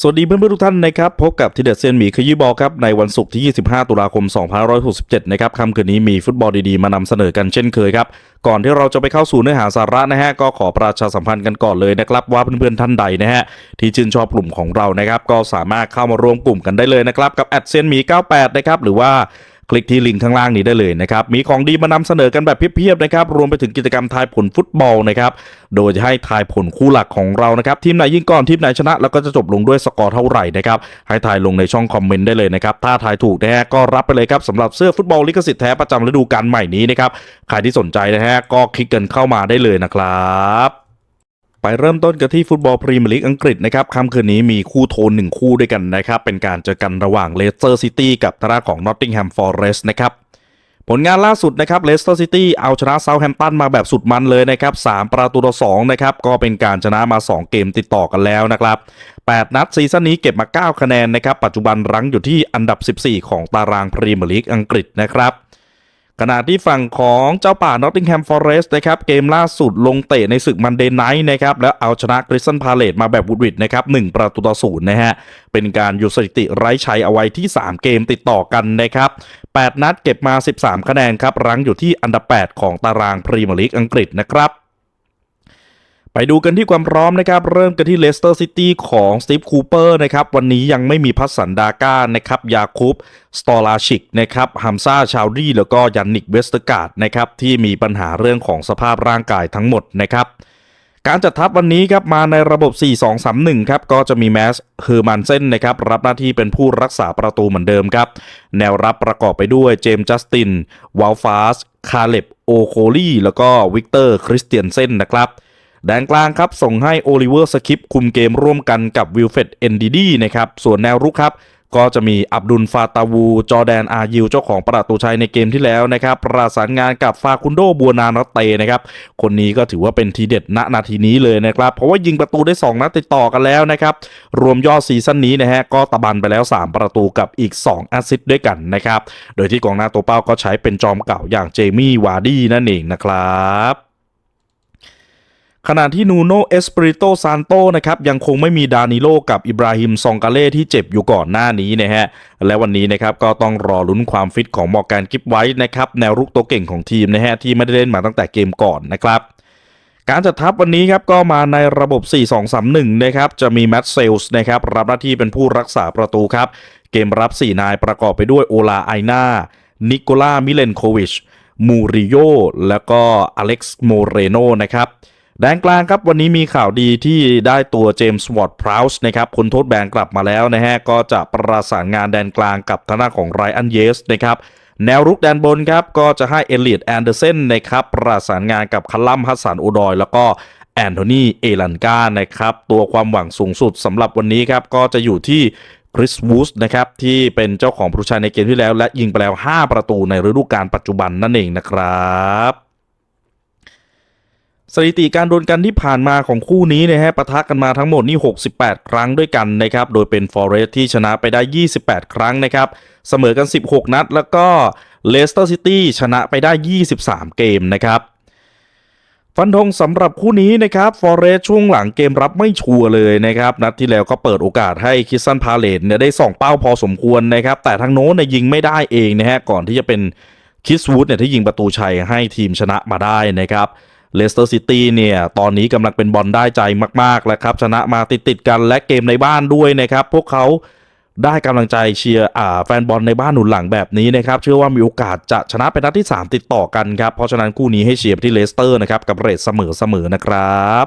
สวัสดีเพื่อนๆทุกท่านนะครับ พบกับทีเด็ดเซียนหมีขยี้บอลครับ ในวันศุกร์ที่ 25 ตุลาคม 2567 นะครับค่ำคืนนี้มีฟุตบอลดีๆ มานำเสนอกันเช่นเคยครับ ก่อนที่เราจะไปเข้าสู่เนื้อหาสาระนะฮะ ก็ขอประชาสัมพันธ์กันก่อนเลยนะครับ ว่าเพื่อนๆท่านใดนะฮะ ที่ชื่นชอบกลุ่มของเรานะครับ ก็สามารถเข้ามาร่วมกลุ่มกันได้เลยนะครับ กับแอดเซียนหมี 98 นะครับหรือว่า คลิกที่ลิงก์ข้างล่างนี้ได้เลยนะครับ มีของดีมานำเสนอกันแบบเพียบๆนะครับ รวมไปถึงกิจกรรมทายผลฟุตบอลนะครับ โดยจะให้ทายผลคู่หลักของเรานะครับ ทีมไหนยิงก่อนทีมไหนชนะ แล้วก็จะจบลงด้วยสกอร์เท่าไหร่นะครับ ให้ทายลงในช่องคอมเมนต์ได้เลยนะครับ ถ้าทายถูกนะฮะก็รับไปเลยครับสำหรับเสื้อฟุตบอลลิขสิทธิ์แท้ประจำฤดูกาลใหม่นี้นะครับ ใครที่สนใจนะฮะก็คลิกกันเข้ามาได้เลยนะครับ ไปเริ่มต้นกันที่ฟุตบอลพรีเมียร์ลีกอังกฤษนะครับค่ำคืนนี้มีคู่โทนหนึ่งคู่ด้วยกันนะครับ เป็นการเจอกันระหว่างเลสเตอร์ซิตี้กับทางด้าของนอตติงแฮมฟอร์เรสต์นะครับ ผลงานล่าสุดนะครับเลสเตอร์ซิตี้เอาชนะเซาท์แฮมป์ตันมาแบบสุดมันเลยนะครับ 3 ประตูต่อ2นะครับ ก็เป็นการชนะมา 2 เกมติดต่อกันแล้วนะครับ 8 นัดซีซั่นนี้เก็บมา 9 คะแนนนะครับ ปัจจุบันรั้งอยู่ที่อันดับ 14 ของตารางพรีเมียร์ลีกอังกฤษนะครับ ขณะที่ฝั่งของเจ้าป่านอตติงแฮมฟอร์เรสต์นะครับเกมล่าสุดลงเตะในศึกมันเดย์ไนท์นะครับแล้วเอาชนะคริสตันพาเลตมาแบบวุดวิดนะครับหประตูต่อศูนย์นะฮะเป็นการหยุดสถิติไร้ชัยเอาไว้ที่ 3 เกมติดต่อกันนะครับ8นัดเก็บมา 13 คะแนนครับรั้งอยู่ที่อันดับ 8 ของตารางพรีเมียร์ลีกอังกฤษนะครับ ไปดูกันที่ความพร้อมนะครับ เริ่มกันที่เลสเตอร์ซิตี้ของสตีฟคูเปอร์นะครับ วันนี้ยังไม่มีพัสสันดาก้านะครับ ยาคุปสตอลาชิกนะครับฮัมซาชาวดีแล้วก็ยันนิกเวสต์การ์ดนะครับ ที่มีปัญหาเรื่องของสภาพร่างกายทั้งหมดนะครับ การจัดทัพวันนี้ครับ มาในระบบ 4-2-3-1 ครับ ก็จะมีแมสเฮอร์มันเซนนะครับ รับหน้าที่เป็นผู้รักษาประตูเหมือนเดิมครับ แนวรับประกอบไปด้วยเจมส์จัสตินวาลฟาสคาเล็บโอโคลีแล้วก็วิกเตอร์คริสเตียนเซนนะครับ แดนกลางครับส่งให้โอลิเวอร์สคิปคุมเกมร่วมกันกับวิลเฟดเอนดีดีนะครับส่วนแนวรุกครับก็จะมีอับดุลฟาตาวู จอแดนอายิวเจ้าของประตูชัยในเกมที่แล้วนะครับประสานงานกับฟาคุนโดบัวนานอตเตนะครับคนนี้ก็ถือว่าเป็นทีเด็ดณนาทีนี้เลยนะครับ เพราะว่ายิงประตูได้ 2 นัดติดต่อกันแล้วนะครับ รวมยอดซีซั่นนี้นะฮะก็ตะบันไปแล้ว 3 ประตูกับอีก 2 แอสซิสต์ด้วยกันนะครับ โดยที่กองหน้าตัวเป้าก็ใช้เป็นจอมเก่าอย่างเจมี่วาร์ดี้นั่นเองนะครับ ขณะที่นูโนเอสปริโตซานโตนะครับยังคงไม่มีดานิโลกับอิบราฮิมซองกาเล่ที่เจ็บอยู่ก่อนหน้านี้นะฮะและวันนี้นะครับก็ต้องรอลุ้นความฟิตของมอร์แกนกิฟไว้นะครับแนวรุกตัวเก่งของทีมนะฮะที่ไม่ได้เล่นมาตั้งแต่เกมก่อนนะครับการจัดทัพวันนี้ครับก็มาในระบบ 4-2-3-1 นะครับ จะมีแมตต์เซลส์นะครับรับหน้าที่เป็นผู้รักษาประตูครับ เกมรับ 4 นายประกอบไปด้วยโอลาไอนานิโคลามิเลนโควิช มูริโยแล้วก็อเล็กซ์โมเรโนนะครับ แดนกลางครับวันนี้มีข่าวดีที่ได้ตัวเจมส์วอร์ดพราวส์นะครับพ้นโทษแบนกลับมาแล้วนะฮะก็จะประสานงานแดนกลางกับทางด้านของไรอันเยสนะครับแนวรุกแดนบนครับก็จะให้เอเลียดแอนเดอร์เซนนะครับประสานงานกับคัลลัมฮัสสันโอดอย แล้วก็แอนโทนีเอลันกานะครับตัวความหวังสูงสุดสำหรับวันนี้ครับก็จะอยู่ที่คริสวูสนะครับที่เป็นเจ้าของผู้ชายในเกมที่แล้ว และยิงไปแล้ว 5 ประตูในฤดูกาลปัจจุบันนั่นเองนะครับ สถิติการโดนกันที่ผ่านมาของคู่นี้นะฮะปะทะกันมาทั้งหมดนี่ 68 ครั้งด้วยกันนะครับโดยเป็นฟอเรสที่ชนะไปได้ 28 ครั้งนะครับเสมอกัน 16 นัด แล้วก็เลสเตอร์ซิตี้ชนะไปได้ 23 เกมนะครับฟันธงสำหรับคู่นี้นะครับฟอเรสช่วงหลังเกมรับไม่ชัวร์เลยนะครับ นัดที่แล้วก็เปิดโอกาสให้คิสซันพาเลตเนี่ยได้ส่องเป้าพอสมควรนะครับ แต่ทางโน้นเนี่ยยิงไม่ได้เองนะฮะก่อนที่จะเป็นคิสวูดเนี่ยที่ยิงประตูชัยให้ทีมชนะมาได้นะครับ เลสเตอร์ซิตี้เนี่ย ตอนนี้กำลังเป็นบอลได้ใจมากๆแล้วครับ ชนะมาติดๆกันและเกมในบ้านด้วยนะครับ พวกเขาได้กำลังใจเชียร์แฟนบอลในบ้านหนุนหลังแบบนี้นะครับ เชื่อว่ามีโอกาสจะชนะเป็นนัดที่ 3 ติดต่อกันครับ เพราะฉะนั้นคู่นี้ให้เชียร์ที่เลสเตอร์นะครับ กับเรทเสมอๆนะครับ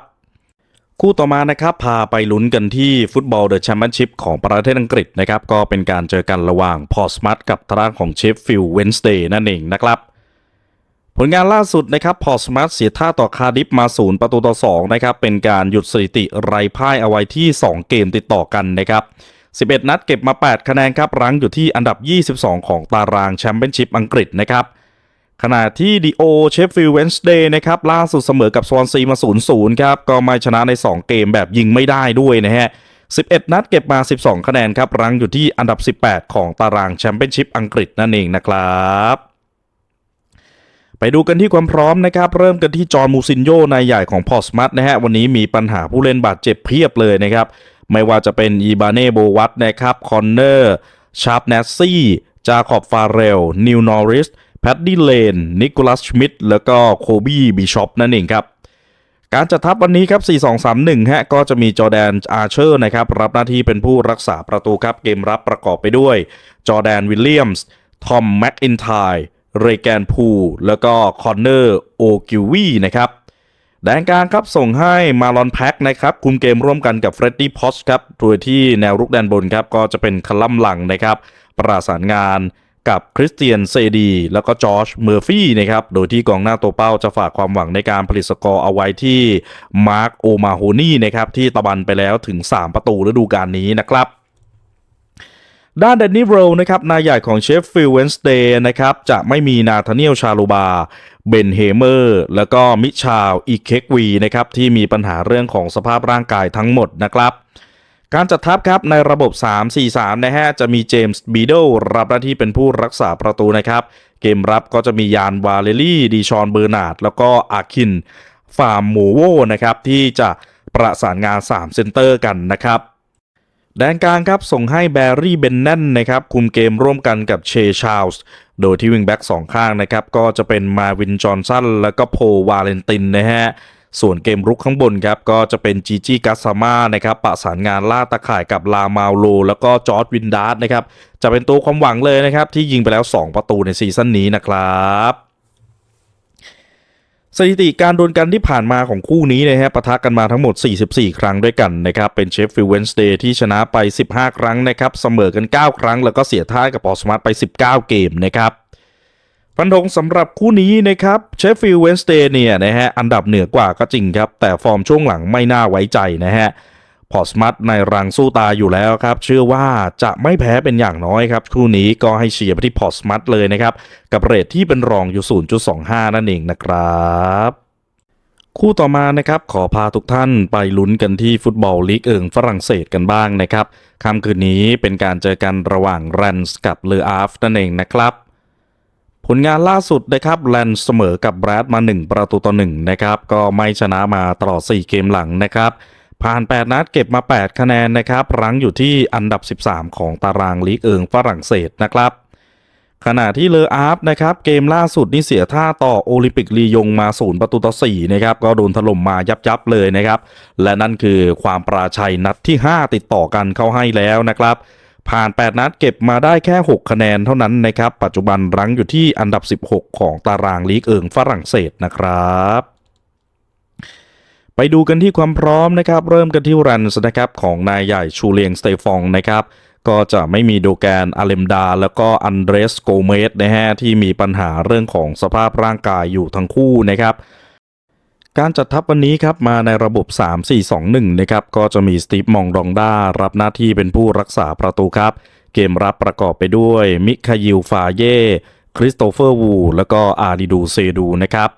คู่ต่อมานะครับพาไปลุ้นกันที่ฟุตบอลเดอะแชมเปี้ยนชิพของประเทศอังกฤษนะครับ ก็เป็นการเจอกันระหว่างพอสมัตกับทางด้านของเชฟฟิลด์เวนสเดย์นั่นเองนะครับ ผลงานล่าสุดนะครับพอสมาร์ทเสียท่าต่อคาร์ดิฟมาศูนย์ประตูต่อ2นะครับเป็นการหยุดสถิติไร้พ่ายเอาไว้ที่ 2 เกมติดต่อกันนะครับ 11 นัดเก็บมา 8 คะแนนครับรั้งอยู่ที่อันดับ 22 ของตารางแชมเปี้ยนชิพอังกฤษนะครับขณะที่ดีโอเชฟฟิลด์เวนส์เดย์นะครับล่าสุดเสมอกับสวอนซีมา 0-0 ครับ ก็ไม่ชนะใน 2 เกมแบบยิงไม่ได้ด้วยนะฮะ 11 นัดเก็บมา 12 คะแนนครับรั้งอยู่ที่อันดับ 18 ของตารางแชมเปี้ยนชิพอังกฤษนั่นเองนะครับ ไปดูกันที่ความพร้อมนะครับ เริ่มกันที่จอร์มูซินโญ่นายใหญ่ของพอสมัตนะฮะวันนี้มีปัญหาผู้เล่นบาดเจ็บเพียบเลยนะครับ ไม่ว่าจะเป็นอีบาเน่โบวัตนะครับคอนเนอร์ชาร์ปเนสซี่จาคอบฟาเรลนิวนอริสแพดดี้เลนนิโคลัสชมิดแล้วก็โคบี้บิชอปนั่นเองครับการจัดทัพวันนี้ครับ 4-2-3-1 ฮะ ก็จะมีจอแดนอาร์เชอร์นะครับ รับหน้าที่เป็นผู้รักษาประตูครับ เกมรับประกอบไปด้วย จอแดนวิลเลียมส์ ทอมแม็กอินไทร์ เรแกนพูลแล้วก็คอนเนอร์โอกิวีนะครับแดนกลางครับส่งให้มาลอนแพ็กนะครับคุมเกมร่วมกันกับเฟรดดี้พอชครับโดยที่แนวรุกแดนบนครับก็จะเป็นคลัมหลังนะครับ ประสานงานกับคริสเตียนเซดี แล้วก็จอร์จเมอร์ฟี่นะครับ โดยที่กองหน้าตัวเป้าจะฝากความหวังในการผลิตสกอร์เอาไว้ที่มาร์คโอมาโฮนี่นะครับที่ตะบันไปแล้วถึง 3 ประตูฤดูกาลนี้นะครับ ด้านแดนนี่โรนะครับนายใหญ่ของเชฟฟิลด์เวนสเดย์นะครับจะไม่มีนาธาเนียลชาลูบาเบนเฮเมอร์แล้วก็มิชาลอีเคกวีนะครับที่มีปัญหาเรื่องของสภาพร่างกายทั้งหมดนะครับ การจัดทัพครับในระบบ 3-4-3 นะฮะจะมีเจมส์บีโดรับหน้าที่เป็นผู้รักษาประตูนะครับ เกมรับก็จะมียานวาเลลี่ดีชอนเบอร์นาดแล้วก็อาคินฟาร์มโมโวนะครับที่จะประสานงาน 3 เซนเตอร์กันนะครับ แดนกลางครับส่งให้แบร์รี่เบนแนนนะครับคุมเกมร่วมกันกับเชชาลส์โดยที่วิงแบ็กสองข้างนะครับก็จะเป็นมาวินจอห์นสันแล้วก็โพวาเลนตินนะฮะส่วนเกมรุกข้างบนครับก็จะเป็นจีจี้กัสซาม่านะครับประสานงานล่าตะข่ายกับลามาโล แล้วก็จอร์ดวินดาร์ดนะครับจะเป็นตัวความหวังเลยนะครับที่ยิงไปแล้ว 2 ประตูในซีซั่นนี้นะครับ สถิติการดวลกันที่ผ่านมาของคู่นี้นะฮะปะทะกันมาทั้งหมด 44 ครั้งด้วยกันนะครับเป็นเชฟฟิลเวนสเดย์ที่ชนะไป 15 ครั้งนะครับเสมอกัน 9 ครั้ง แล้วก็เสียท่ากับปอสมาร์ทไป 19 เกมนะครับฟันธงสำหรับคู่นี้นะครับเชฟฟิลเวนสเดย์เนี่ยนะฮะอันดับเหนือกว่าก็จริงครับ แต่ฟอร์มช่วงหลังไม่น่าไว้ใจนะฮะ พอสมัตในรังสู้ตาอยู่แล้วครับ เชื่อว่าจะไม่แพ้เป็นอย่างน้อยครับ คู่นี้ก็ให้เชียร์ไปที่พอสมัตเลยนะครับ กับเรทที่เป็นรองอยู่ 0.25 นั่นเองนะครับคู่ต่อมานะครับขอพาทุกท่านไปลุ้นกันที่ฟุตบอลลีกเอิงฝรั่งเศสกันบ้างนะครับค่ำคืนนี้เป็นการเจอกันระหว่างแรนส์กับเลออาฟนั่นเองนะครับ ผลงานล่าสุดนะครับแลนด์เสมอกับแบรดมา 1 ประตูต่อ1นะครับก็ไม่ชนะมาตลอด 4 เกมหลังนะครับ ผ่าน 8 นัดเก็บมา 8 คะแนนนะครับรั้งอยู่ที่อันดับ 13 ของตารางลีกเอิงฝรั่งเศสนะครับขณะที่เลออาร์ฟนะครับเกมล่าสุดนี่เสียท่าต่อโอลิมปิกลียงมา0ประตูต่อ4นะครับก็โดนถล่มมายับยับเลยนะครับและนั่นคือความปราชัยนัดที่ 5 ติดต่อกันเข้าให้แล้วนะครับ ผ่าน 8 นัดเก็บมาได้แค่ 6 คะแนนเท่านั้นนะครับ ปัจจุบันรั้งอยู่ที่อันดับ 16 ของตารางลีกเอิงฝรั่งเศสนะครับ ไปดูกันที่ความพร้อมนะครับ เริ่มกันที่รันส์นะครับของนายใหญ่ชูเลียงสเตฟองนะครับ ก็จะไม่มีโดแกนอาเลมดา แล้วก็อันเดรสโกเมสนะฮะที่มีปัญหาเรื่องของสภาพร่างกายอยู่ทั้งคู่นะครับ การจัดทัพวันนี้ครับมาในระบบ 3-4-2-1 นะครับ ก็จะมีสตีฟมองดองด้ารับหน้าที่เป็นผู้รักษาประตูครับ เกมรับประกอบไปด้วยมิคายิลฟาเย่คริสโตเฟอร์วูแล้วก็อาริดูเซดูนะครับ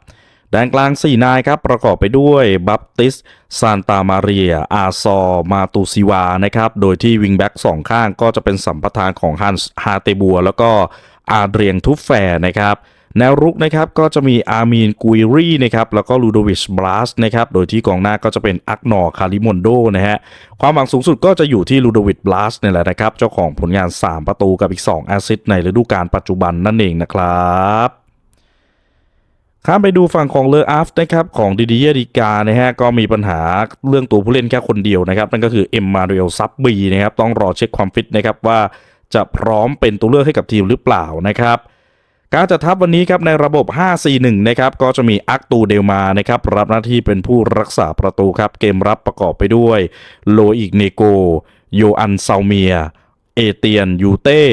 แดนกลาง 4 นายครับประกอบไปด้วยบัปติสซานตามาเรีย อาซอ มาตูซิวานะครับโดยที่วิงแบ็กสองข้างก็จะเป็นสัมปทานของฮันส์ฮาเตบัว แล้วก็อาเดรียงทุฟแฟร์นะครับแนวรุกนะครับก็จะมีอามีนกุยรีนะครับแล้วก็ลูโดวิชบลัสนะครับโดยที่กองหน้าก็จะเป็นอักนอคาริมอนโดนะฮะความหวังสูงสุดก็จะอยู่ที่ลูโดวิชบลัสนี่แหละนะครับ เจ้าของผลงาน 3 ประตูกับอีก 2 แอสซิสต์ในฤดูกาลปัจจุบันนั่นเองนะครับ ข้ามไปดูฝั่งของเลออาฟนะครับของดิดิเยริกานะฮะก็มีปัญหาเรื่องตัวผู้เล่นแค่คนเดียวนะครับ นั่นก็คือเอ็มมาเรียลซับบีนะครับต้องรอเช็คความฟิตนะครับว่าจะพร้อมเป็นตัวเลือกให้กับทีมหรือเปล่านะครับ การจัดทัพวันนี้ครับในระบบ 5-4-1 นะครับก็จะมีอักตูเดลมานะครับรับหน้าที่เป็นผู้รักษาประตูครับเกมรับประกอบไปด้วยโลอิกเนโกโยอันซาเมีย เอเตียนยูเต้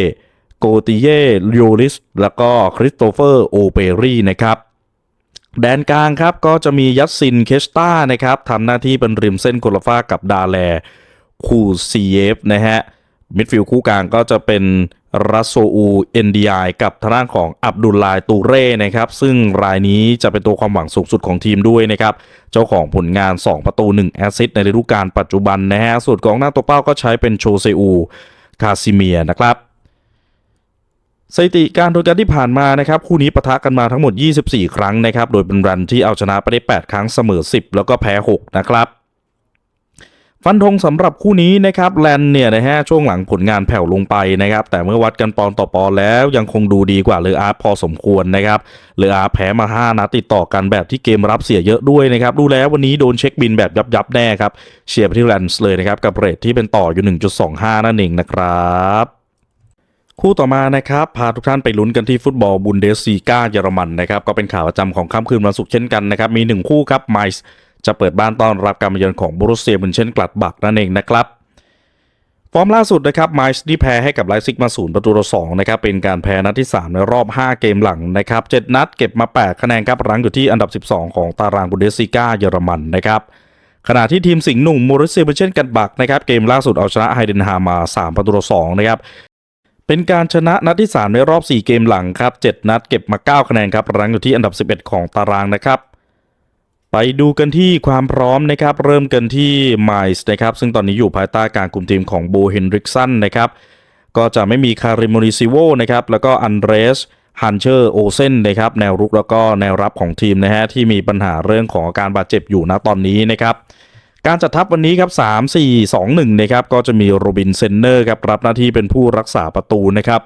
โกติเย่โยลิส แล้วก็คริสโตเฟอร์โอเปรีนะครับ แดนกลางครับก็จะมียัตซินเคสตานะครับทำหน้าที่เป็นริมเส้นโคลฟ้ากับดาแลคูซีเยฟนะฮะมิดฟิลด์คู่กลางก็จะเป็นรัสโซอูเอ็นดีไอกับทางด้านของอับดุลลายตูเร่นะครับซึ่งรายนี้จะเป็นตัวความหวังสูงสุดของทีมด้วยนะครับ เจ้าของผลงาน 2 ประตู 1 แอสซิสต์ในฤดูกาลปัจจุบันนะฮะส่วนกองหน้าตัวเป้าก็ใช้เป็นโชเซอู คาซิเมียนะครับ สถิติการโดนกันที่ผ่านมานะครับคู่นี้ปะทะกันมาทั้งหมด 24 ครั้งนะครับ โดยเป็นรันที่เอาชนะไปได้ 8 ครั้งเสมอ 10 แล้วก็แพ้ 6 นะครับ ฟันธงสำหรับคู่นี้นะครับแลนเนี่ยนะฮะช่วงหลังผลงานแผ่วลงไปนะครับ แต่เมื่อวัดกันปอนต่อปอนแล้วยังคงดูดีกว่าเลออาร์พอสมควรนะครับเลออาร์แพ้มา 5นัดติดต่อกันแบบที่เกมรับเสียเยอะด้วยนะครับดูแล้ววันนี้โดนเช็คบินแบบยับยับแน่ครับเชียร์ไปที่แลนส์เลยนะครับกับเรทที่เป็นต่ออยู่ 1.25 นั่นเองนะครับ คู่ต่อมานะครับพาทุกท่านไปลุ้นกันที่ฟุตบอลบุนเดสซีกาเยอรมันนะครับก็เป็นข่าวประจำของค่ำคืนวันศุกร์เช่นกันนะครับมี 1 คู่ครับไมซ์จะเปิดบ้านต้อนรับการมาเยือนของบรุสเซียมุนเช่นกลัดบักนั่นเองนะครับฟอร์มล่าสุดนะครับไมซ์ที่แพ้ให้กับไลซิกมาศูนย์ประตูต่อสองนะครับเป็นการแพ้นัดที่ 3 ในรอบ 5 เกมหลังนะครับ7นัดเก็บมา 8 คะแนนครับรั้งอยู่ที่อันดับ 12 ของตารางบุนเดสซีกาเยอรมันนะครับขณะที่ทีมสิงห์หนุ่มโมริเซียมุนเช่นกันบักนะครับเกมล่าสุดเอาชนะไฮเดนฮามา 3 ประตูต่อสองนะครับ เป็นการชนะนัดที่ 3 ในรอบ 4 เกมหลังครับ 7 นัดเก็บมา 9 คะแนนครับรั้งอยู่ที่อันดับ 11 ของตารางนะครับ ไปดูกันที่ความพร้อมนะครับ เริ่มกันที่ไมส์นะครับ ซึ่งตอนนี้อยู่ภายใต้การคุมทีมของโบเฮนริกสันนะครับ ก็จะไม่มีคาริโมนิซิโวนะครับ แล้วก็อันเดรสฮันเชอร์โอเซนนะครับ แนวรุกแล้วก็แนวรับของทีมนะฮะที่มีปัญหาเรื่องของอาการบาดเจ็บอยู่นะตอนนี้นะครับ การจัดทัพวันนี้ครับ 3 4 2 1นะครับก็จะมีโรบินเซนเนอร์ครับรับหน้าที่เป็นผู้รักษาประตูนะครับ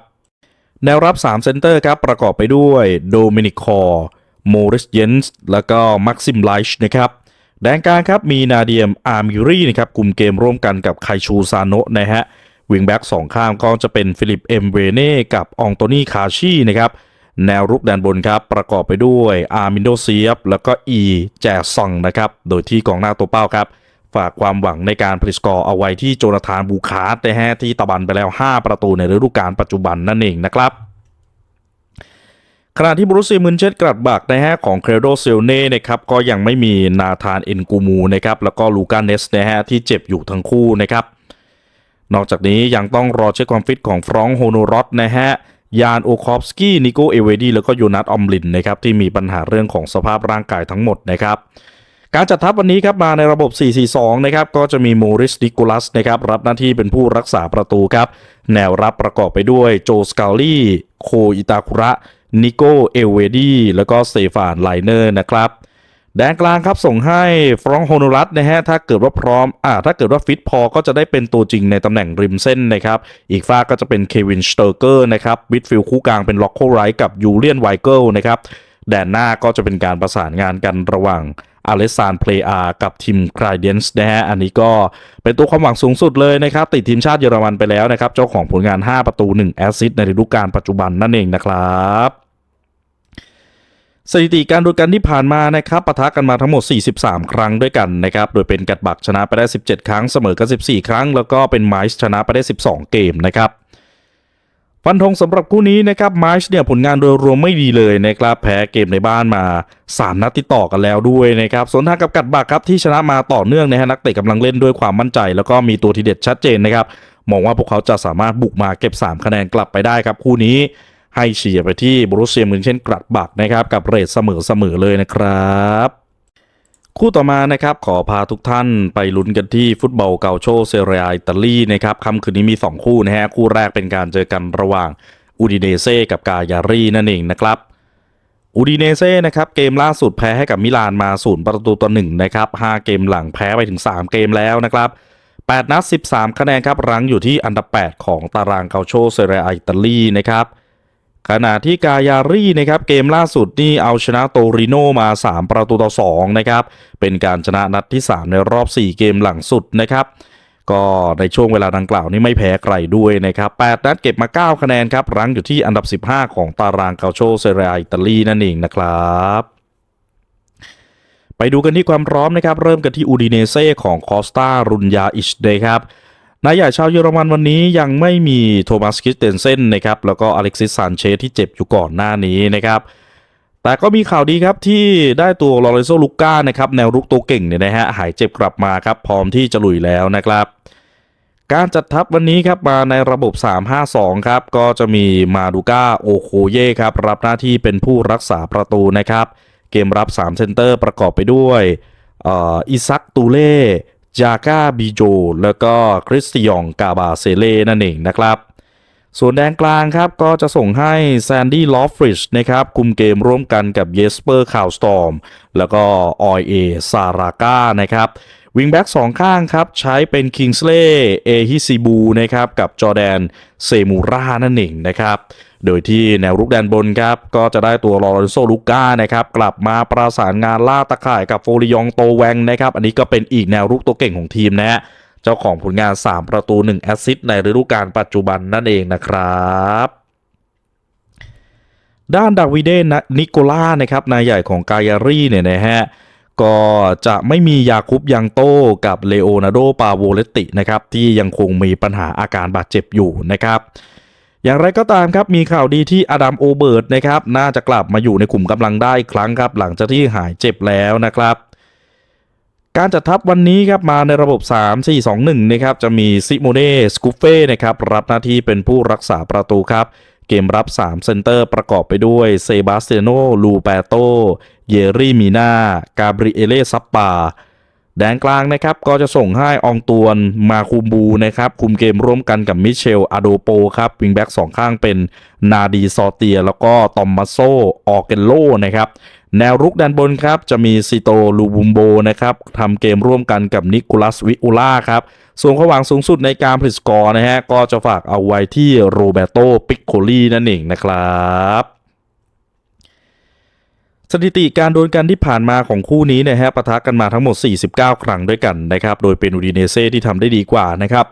แนวรับ 3 เซนเตอร์ครับประกอบไปด้วยโดมินิกคอร์โมริสเยนส์แล้วก็มักซิมไลช์นะครับแดนกลางครับมีนาเดียมอาร์มิรีนะครับกลุ่มเกมร่วมกันกับไคชูซาโนะนะฮะวิงแบ็กสองข้างก็จะเป็นฟิลิปเอ็มเวเน่กับอองโตนีคาชีนะครับแนวรุกแดนบนครับประกอบไปด้วยอาร์มินโดเซียบแล้วก็อีแจซองนะครับโดยที่กองหน้าตัวเป้าครับ ฝากความหวังในการผลิตสกอร์เอาไว้ที่โจนาธานบูคาร์ตนะฮะที่ตะบันไปแล้ว 5 ประตูในฤดูกาลปัจจุบันนั่นเองนะครับขณะที่บรูซีมุนเชตกลัดบักนะฮะของเครโดเซลเน่นะครับก็ยังไม่มีนาธานเอ็นกูมูนะครับแล้วก็ลูกาเนสนะฮะที่เจ็บอยู่ทั้งคู่นะครับนอกจากนี้ยังต้องรอเช็คความฟิตของฟรองโฮโนรอตนะฮะยานโอคอฟสกี้นิโกเอเวดีแล้วก็โยนัสออมลินนะครับที่มีปัญหาเรื่องของสภาพร่างกายทั้งหมดนะครับ การจัดทัพวันนี้ครับมาในระบบ 4-4-2 นะครับก็จะมีโมริสดิโกลัสนะครับรับหน้าที่เป็นผู้รักษาประตูครับ แนวรับประกอบไปด้วยโจสกาลี่ โคอิตาคุระ นิโกเอเวดีแล้วก็เตฟานไลเนอร์นะครับ แดนกลางครับส่งให้ฟรองก์โฮโนรัตนะฮะถ้าเกิดว่าพร้อมอ่าถ้าเกิดว่าฟิตพอก็จะได้เป็นตัวจริงในตำแหน่งริมเส้นนะครับ อีกฝ้ากก็จะเป็นเควินสเตอร์เกอร์นะครับบิดฟิลคู่กลางเป็นล็อกโคไรท์กับยูเลียนไวเกิลนะครับแดนหน้าก็จะเป็นการประสานงานกันระหว่าง อเลสซานเพลอากับทีมไครเดนส์นะฮะอันนี้ก็เป็นตัวความหวังสูงสุดเลยนะครับ ติดทีมชาติเยอรมันไปแล้วนะครับ เจ้าของผลงาน 5 ประตู 1 แอสซิสต์ในฤดูกาลปัจจุบันนั่นเองนะครับสถิติการดูกันที่ผ่านมานะครับปะทะกันมาทั้งหมด 43 ครั้งด้วยกันนะครับ โดยเป็นกัดบักชนะไปได้ 17 ครั้ง เสมอกัน 14 ครั้ง แล้วก็เป็นไมซ์ชนะไปได้ 12 เกมนะครับ ฟันธงสำหรับคู่นี้นะครับไมซ์เนี่ยผลงานโดยรวมไม่ดีเลยนะครับแพ้เกมในบ้านมา 3 นัดติดต่อกันแล้วด้วยนะครับส่วนทางกับกัดบักครับที่ชนะมาต่อเนื่องนะฮะนักเตะกำลังเล่นด้วยความมั่นใจ แล้วก็มีตัวทีเด็ดชัดเจนนะครับมองว่าพวกเขาจะสามารถบุกมาเก็บ 3 คะแนนกลับไปได้ครับคู่นี้ให้เชียร์ไปที่บรูเซียมือนเช่นกัดบักนะครับกับเรทเสมอๆเลยนะครับ คู่ต่อมานะครับขอพาทุกท่านไปลุ้นกันที่ฟุตบอลเกาโชเซเรียอิตาลีนะครับค่ำคืนนี้มี 2 คู่นะฮะคู่แรกเป็นการเจอกันระหว่างอูดิเนเซ่กับกายารีนั่นเองนะครับอูดิเนเซ่นะครับเกมล่าสุดแพ้ให้กับมิลานมาศูนย์ประตูต่อหนึ่งนะครับ5เกมหลังแพ้ไปถึง 3 เกมแล้วนะครับ8นัด 13 คะแนนครับรั้งอยู่ที่อันดับ 8 ของตารางเกาโชเซเรียอิตาลีนะครับ ขณะที่กายารีนะครับเกมล่าสุดนี่เอาชนะโตริโนมา 3 ประตูต่อ2นะครับเป็นการชนะนัดที่ 3 ในรอบ 4 เกมหลังสุดนะครับก็ในช่วงเวลาดังกล่าวนี่ไม่แพ้ใครด้วยนะครับ8นัดเก็บมา 9 คะแนนครับรั้งอยู่ที่อันดับ 15 ของตารางเกาโชเซเรียอิตาลีนั่นเองนะครับไปดูกันที่ความพร้อมนะครับเริ่มกันที่อูดิเนเซ่ของคอสตารุนยาอิชเดครับ นายใหญ่ชาวเยอรมันวันนี้ยังไม่มีโทมัสคิสเตนเซนนะครับแล้วก็อเล็กซิสซานเชสที่เจ็บอยู่ก่อนหน้านี้นะครับแต่ก็มีข่าวดีครับที่ได้ตัวลอเรนโซลูก้านะครับแนวรุกตัวเก่งเนี่ยนะฮะหายเจ็บกลับมาครับพร้อมที่จะลุยแล้วนะครับ การจัดทัพวันนี้ครับมาในระบบ 3-5-2 ครับ ก็จะมีมาดูก้าโอโคเย่ครับรับหน้าที่เป็นผู้รักษาประตูนะครับ เกมรับ 3 เซนเตอร์ประกอบไปด้วยอออิซักตูเล่ จาก้าบิโจ แล้วก็คริสติยองกาบาเซเล่นั่นเองนะครับ ส่วนแดนกลางครับก็จะส่งให้แซนดี้ลอฟฟริชนะครับคุมเกมร่วมกันกับเยสเปอร์คาวสตอมแล้วก็ออยเอซาราก้านะครับ วิงแบ็กสองข้างครับ ใช้เป็นคิงส์เล่เอฮิซิบูนะครับกับจอแดนเซมูรานั่นเองนะครับ โดยที่แนวรุกแดนบนครับ ก็จะได้ตัวลอเรนโซลูก้านะครับ กลับมาประสานงานล่าตะข่ายกับโฟลิยองโตแวงนะครับ อันนี้ก็เป็นอีกแนวรุกตัวเก่งของทีมนะฮะเจ้าของผลงาน 3 ประตู 1 แอสซิสต์ในฤดูกาลปัจจุบันนั่นเองนะครับด้านดาวิเดนนิโคล่านะครับนายใหญ่ของกายารีเนี่ยนะฮะ ก็จะไม่มียาคุปยังโตกับเลโอนาร์โดปาโวเลตตินะครับที่ยังคงมีปัญหาอาการบาดเจ็บอยู่นะครับอย่างไรก็ตามครับมีข่าวดีที่อดัมโอเบิร์ตนะครับน่าจะกลับมาอยู่ในกลุ่มกำลังได้อีกครั้งครับหลังจากที่หายเจ็บแล้วนะครับการจัดทัพวันนี้ครับมาในระบบ 3 4 2 1นะครับจะมีซิโมเน่สกูเฟ่นะครับรับหน้าที่เป็นผู้รักษาประตูครับ เกมรับ 3 เซนเตอร์ประกอบไปด้วยเซบาสเตียโนลูเปโต เยรี่มีนากาบริเอเลซัปปา แดนกลางนะครับก็จะส่งให้องตวนมาคุมบูนะครับ คุมเกมร่วมกันกับมิเชลอาโดโปครับวิงแบ็กสองข้างเป็นนาดีซอเตีย แล้วก็ตอมมาโซออเกนโลนะครับแนวรุกด้านบนครับ จะมีซิโตลูบุมโบนะครับทำเกมร่วมกันกับนิโคลัสวิอุล่าครับ ส่วนขวางสูงสุดในการผลิตสกอร์นะฮะ ก็จะฝากเอาไว้ที่โรเบโตปิกโคลีนั่นเองนะครับ สถิติการโดนกันที่ผ่านมาของคู่นี้เนะฮะปะทะกันมาทั้งหมด 49 ครั้งด้วยกันนะครับ โดยเป็นอูดิเนเซ่ที่ทำได้ดีกว่านะครับ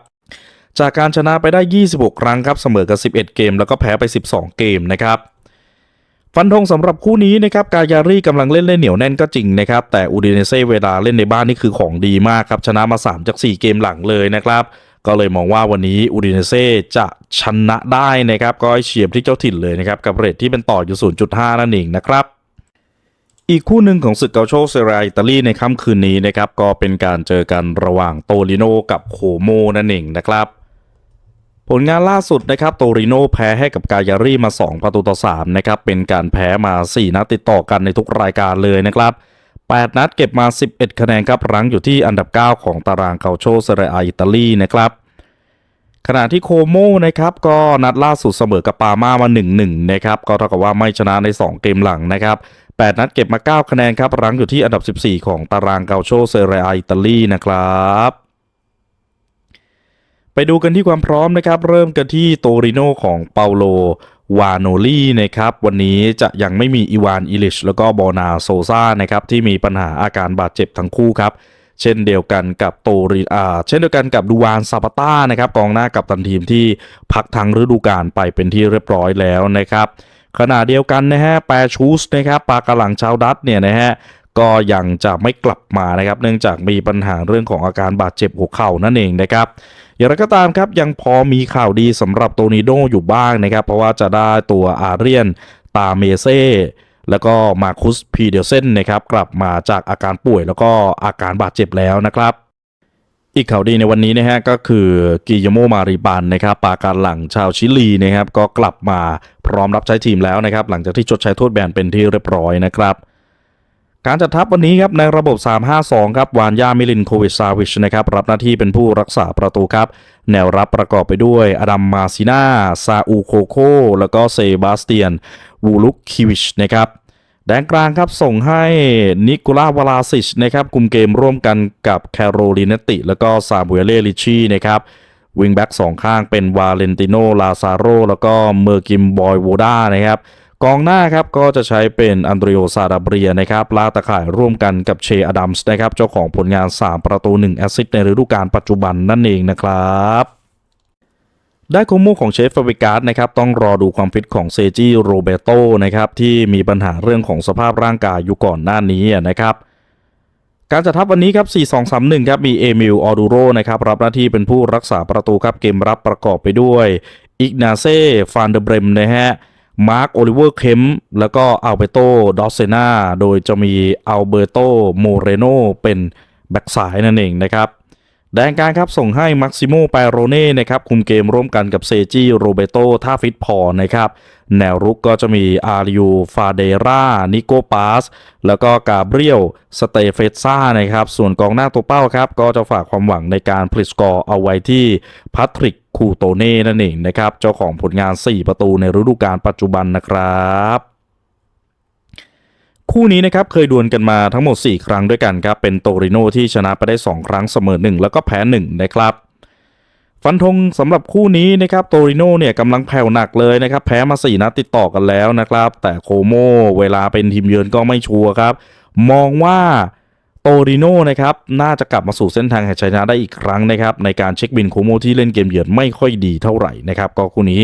จากการชนะไปได้ 26 ครั้งครับ เสมอกับ 11 เกม แล้วก็แพ้ไป 12 เกมนะครับ ฟันธงสำหรับคู่นี้นะครับ กายารีกำลังเล่นเล่นเหนียวแน่นก็จริงนะครับ แต่อูดิเนเซ่เวลาเล่นในบ้านนี่คือของดีมากครับ ชนะมา 3 จาก 4 เกมหลังเลยนะครับก็เลยมองว่าวันนี้อูดิเนเซ่จะชนะได้นะครับ ก็เฉียบที่เจ้าถิ่นเลยนะครับ กับเรทที่เป็นต่ออยู่ 0.5 นั่นเองนะครับ อีกคู่หนึ่งของศึกเกาโชเซเรียอิตาลีในค่ำคืนนี้นะครับก็เป็นการเจอกันระหว่างโตริโนกับโคโมนั่นเองนะครับ ผลงานล่าสุดนะครับโตริโนแพ้ให้กับกายารีมา 2 ประตูต่อ3นะครับเป็นการแพ้มา 4 นัดติดต่อกันในทุกรายการเลยนะครับ 8 นัดเก็บมา 11 คะแนนครับรั้งอยู่ที่อันดับ 9 ของตารางเกาโชเซเรียอิตาลีนะครับขณะที่โคโมนะครับก็นัดล่าสุดเสมอกับปาม่ามา 1-1 นะครับก็เท่ากับว่าไม่ชนะใน 2 เกมหลังนะครับ 8 นัดเก็บมา 9 คะแนนครับรั้งอยู่ที่อันดับ 14 ของตารางเกาโชเซเรียอิตาลีนะครับไปดูกันที่ความพร้อมนะครับ เริ่มกันที่โตริโนของเปาโลวาโนลีนะครับ วันนี้จะยังไม่มีอีวานอิลิช แล้วก็บอนาโซซานะครับ ที่มีปัญหาอาการบาดเจ็บทั้งคู่ครับ เช่นเดียวกันกับโตริอ่าเช่นเดียวกันกับดูวานซาปาต้านะครับกองหน้ากับตันทีมที่พักทั้งฤดูกาลไปเป็นที่เรียบร้อยแล้วนะครับ ขณะเดียวกันนะฮะแปรชูสนะครับปากระหลังชาวดัตเนี่ยนะฮะก็ยังจะไม่กลับมานะครับ เนื่องจากมีปัญหาเรื่องของอาการบาดเจ็บหัวเข่านั่นเองนะครับอย่างไรก็ตามครับยังพอมีข่าวดีสำหรับโตนิโดอยู่บ้างนะครับ เพราะว่าจะได้ตัวอาเรียนตาเมเซแล้วก็มาคุสพีเดลเซนนะครับกลับมาจากอาการป่วยแล้วก็อาการบาดเจ็บแล้วนะครับ อีกข่าวดีในวันนี้นะฮะก็คือกิยโมมาริบันนะครับปาการหลังชาวชิลีนะครับก็กลับมาพร้อมรับใช้ทีมแล้วนะครับ หลังจากที่ชดใช้โทษแบนเป็นที่เรียบร้อยนะครับการจัดทัพวันนี้ครับในระบบ 3-5-2 ครับวานยามิลินโควิชซาวิชนะครับรับหน้าที่เป็นผู้รักษาประตูครับ แนวรับประกอบไปด้วยอดัมมาซินาซาอูโคโค แล้วก็เซบาสเตียน วูลุกคิวิชนะครับ แดนกลางครับส่งให้นิโคลาวลาซิชนะครับคุมเกมร่วมกันกับแคโรลินติ แล้วก็ซาบูเอเลลิชีนะครับวิงแบ็กสองข้างเป็นวาเลนติโนลาซาโรแล้วก็เมอร์กิมบอยโวด้านะครับกองหน้าครับก็จะใช้เป็นอันโดริโอซาดาเบียนะครับลาตะข่ายร่วมกันกับเชอดัมส์นะครับเจ้าของผลงาน 3 ประตู 1 แอสซิสต์ในฤดูกาลปัจจุบันนั่นเองนะครับ ได้โคโมของเชฟฟาบิการ์ดนะครับต้องรอดูความฟิตของเซจิโรเบโตนะครับที่มีปัญหาเรื่องของสภาพร่างกายอยู่ก่อนหน้านี้นะครับการจัดทัพวันนี้ครับ 4-2-3-1 ครับ มีเอมิล ออดูโร นะครับ รับหน้าที่เป็นผู้รักษาประตูครับ เกมรับประกอบไปด้วย อิกนาเซ่ ฟานเดเบรม นะฮะ มาร์ค โอลิเวอร์เคมแล้วก็อัลเบโต ดอสเซนา โดยจะมีอัลเบโต โมเรโน เป็นแบ็กซ้ายนั่นเองนะครับ แดนกางครับส่งให้มักซิโมไปโรเน่นะครับคุมเกมร่วมกันกับเซจิโรเบโตท่าฟิตพอนะครับแนวรุกก็จะมีอาริยูฟาเดรานิโกปาส แล้วก็กาเบรียลสเตเฟซ่านะครับส่วนกองหน้าตัวเป้าครับ ก็จะฝากความหวังในการผลิตสกอร์เอาไว้ที่พัทริกคูโตเน่นั่นเองนะครับ เจ้าของผลงาน 4 ประตูในฤดูกาลปัจจุบันนะครับ คู่นี้นะครับเคยดวลกันมาทั้งหมด 4 ครั้งด้วยกันครับ เป็นโตริโนที่ชนะไปได้ 2 ครั้งเสมอ 1 แล้วก็แพ้ 1 นะครับฟันธงสำหรับคู่นี้นะครับโตริโนเนี่ยกำลังแผ่วหนักเลยนะครับแพ้มา 4นัดติดต่อกันแล้วนะครับ แต่โคโมเวลาเป็นทีมเยือนก็ไม่ชัวร์ครับ มองว่า โตริโนนะครับน่าจะกลับมาสู่เส้นทางแห่งชัยชนะได้อีกครั้งนะครับในการเช็คบินโคโมที่เล่นเกมเยือนไม่ค่อยดีเท่าไหร่นะครับก็คู่นี้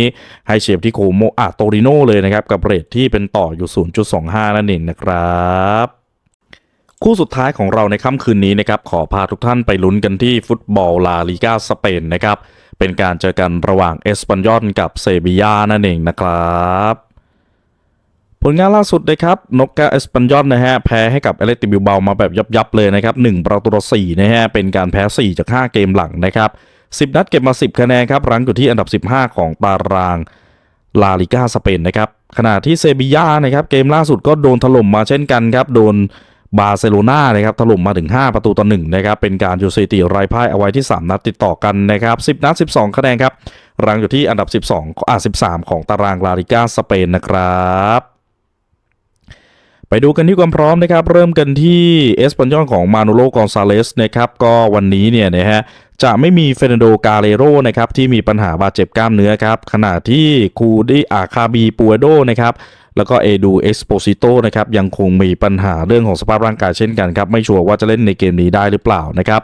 ให้เชียร์ที่โคโมอะโตริโนเลยนะครับกับเรทที่เป็นต่ออยู่ 0.25 นั่นเองนะครับคู่สุดท้ายของเราในค่ำคืนนี้นะครับขอพาทุกท่านไปลุ้นกันที่ฟุตบอลลาลิกาสเปนนะครับเป็นการเจอกันระหว่างเอสปันยอนกับเซบียานั่นเองนะครับ ผลงานล่าสุดนะครับนกกาเอสปันยอนนะฮะแพ้ให้กับเอเลติบิวเบามาแบบยับๆเลยนะครับ1ประตูต่อ4นะฮะเป็นการแพ้ 4 จาก 5 เกมหลังนะครับ 10 นัดเก็บมา 10 คะแนนครับรั้งอยู่ที่อันดับ 15 ของตารางลาลิกาสเปนนะครับขณะที่เซบียานะครับเกมล่าสุดก็โดนถล่มมาเช่นกันครับโดนบาร์เซโลนานะครับถล่มมาถึง 5 ประตูต่อ1นะครับเป็นการยูเซติไร้พ่ายเอาไว้ที่ 3 นัดติดต่อกันนะครับ 10 นัด 12 คะแนนครับ รั้งอยู่ที่อันดับ 12อ่า13 ของตารางลาลิกาสเปนนะครับ ไปดูกันที่ความพร้อมนะครับ เริ่มกันที่เอสปันยอนของมานูโลกอนซาเลสนะครับก็วันนี้เนี่ยนะฮะจะไม่มีเฟรนโดกาเลโรนะครับที่มีปัญหาบาดเจ็บกล้ามเนื้อครับขณะที่คูดิอาคาบีปัวโดนะครับแล้วก็เอดูเอ็กซ์โปซิโตนะครับยังคงมีปัญหาเรื่องของสภาพร่างกายเช่นกันครับ ไม่ชัวร์ว่าจะเล่นในเกมนี้ได้หรือเปล่านะครับ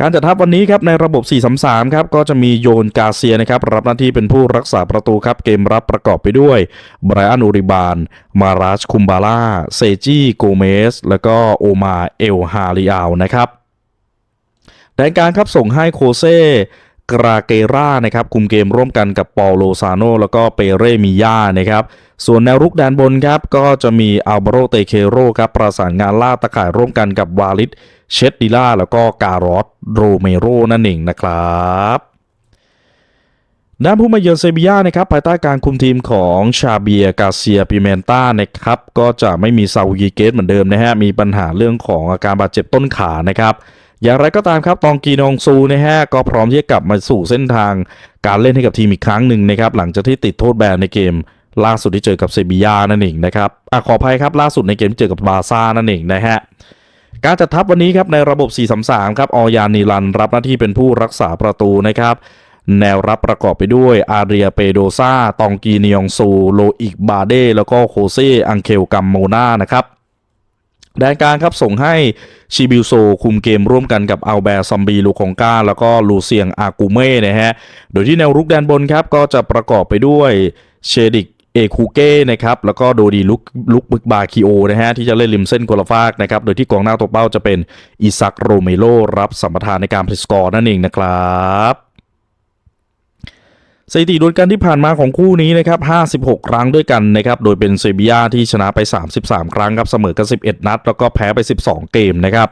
การจัดทัพวันนี้ครับในระบบ 4-3-3 ครับก็จะมีโยนกาเซียนะครับรับหน้าที่เป็นผู้รักษาประตูครับเกมรับประกอบไปด้วยไบรอันอูริบาน มาราชคุมบาร่าเซจีโกเมส แล้วก็โอมาเอลฮาริอาลนะครับแดนการครับส่งให้โคเซ กราเกรานะครับคุมเกมร่วมกันกับปอโลซาโนแล้วก็เปเรมิยานะครับส่วนแนวรุกแดนบนครับก็จะมีอัลบาโรเตเคโรครับประสานงานล่าตะข่ายร่วมกันกับวาลิดเชดดิล่าแล้วก็การอสโรเมโรนั่นเองนะครับด้านผู้มาเยือนเซบียานะครับภายใต้การคุมทีมของชาเบียกาเซียปิเมนต้านะครับก็จะไม่มีซาวูยีเกตเหมือนเดิมนะฮะมีปัญหาเรื่องของอาการบาดเจ็บต้นขานะครับ อย่างไรก็ตามครับตองกีนองซูนะฮะก็พร้อมที่จะกลับมาสู่เส้นทางการเล่นให้กับทีมอีกครั้งหนึ่งนะครับหลังจากที่ติดโทษแบนในเกมล่าสุดที่เจอกับเซบียานั่นเองนะครับอะขออภัยครับล่าสุดในเกมที่เจอกับบาซ่านั่นเองนะฮะการจัดทัพวันนี้ครับในระบบ 4-3-3 ครับออยานีรันรับหน้าที่เป็นผู้รักษาประตูนะครับแนวรับประกอบไปด้วยอาเรียเปโดซาตองกีเนียงซู โลอิกบาเดแล้วก็โคเซอังเคลกัมโมนานะครับ แดนกลางครับส่งให้ชิบิลโซคุมเกมร่วมกันกับอัลแบร์ซอมบีลูคงกาแล้วก็ลูเซียงอากูเม่นะฮะ โดยที่แนวรุกแดนบนครับก็จะประกอบไปด้วยเชดิกเอคูเก้นะครับแล้วก็โดดีลุกลุกบึกบาคิโอนะฮะที่จะเล่นริมเส้นกลฟากนะครับ โดยที่กองหน้าตัวเป้าจะเป็นอิซักโรเมโลรับสัมปทานในการพลิสกอร์นั่นเองนะครับ สถิติดวลกันที่ผ่านมาของคู่นี้นะครับ 56 ครั้งด้วยกันนะครับ โดยเป็นเซบียาที่ชนะไป 33 ครั้งครับ เสมอกัน 11 นัด แล้วก็แพ้ไป 12 เกมนะครับ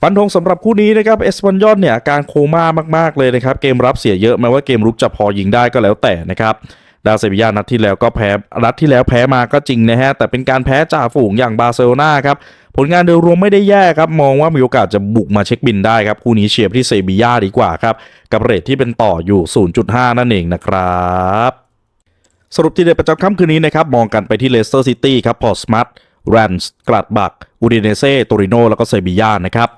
ฟันธงสำหรับคู่นี้นะครับ เอสปันยอนเนี่ยอาการโคม่ามาก ๆ เลยนะครับ เกมรับเสียเยอะแม้ว่าเกมรุกจะพอยิงได้ก็แล้วแต่นะครับ ดาวเซบียานัดที่แล้วก็แพ้นัดที่แล้วแพ้มาก็จริงนะฮะ แต่เป็นการแพ้จ่าฝูงอย่างบาร์เซโลนาครับ ผลงานโดยรวมไม่ได้แย่ครับ มองว่ามีโอกาสจะบุกมาเช็คบินได้ครับ คู่นี้เชียร์ที่เซบียาดีกว่าครับ กับเรทที่เป็นต่ออยู่ 0.5 นั่นเองนะครับสรุปที่เด็ดประจำค่ำคืนนี้นะครับ มองกันไปที่เลสเตอร์ซิตี้ครับพอร์สมัตแรนส์กลัดบักอูดิเนเซ่โตริโนแล้วก็เซบียานะครับ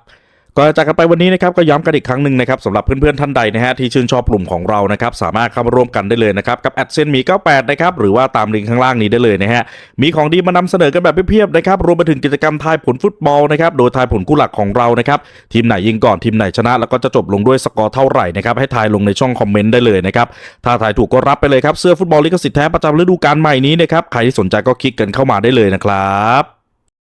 ก่อนจะจากกันไปวันนี้นะครับก็ย้ำกันอีกครั้งหนึ่งนะครับสำหรับเพื่อนๆท่านใดนะฮะที่ชื่นชอบกลุ่มของเรานะครับสามารถเข้ามาร่วมกันได้เลยนะครับกับแอดเซนมี98นะครับหรือว่าตามลิงก์ข้างล่างนี้ได้เลยนะฮะมีของดีมานำเสนอกันแบบเพียบๆนะครับรวมไปถึงกิจกรรมทายผลฟุตบอลนะครับโดยทายผลคู่หลักของเรานะครับทีมไหนยิงก่อนทีมไหนชนะ แล้วก็จะจบลงด้วยสกอร์เท่าไหร่นะครับให้ทายลงในช่องคอมเมนต์ได้เลยนะครับถ้าทายถูกก็รับไปเลยครับเสื้อฟุตบอลลิขสิทธิ์แท้ประจำฤดูกาลใหม่นี้นะครับใครที่สนใจก็คลิกกันเข้ามาได้เลยนะครับ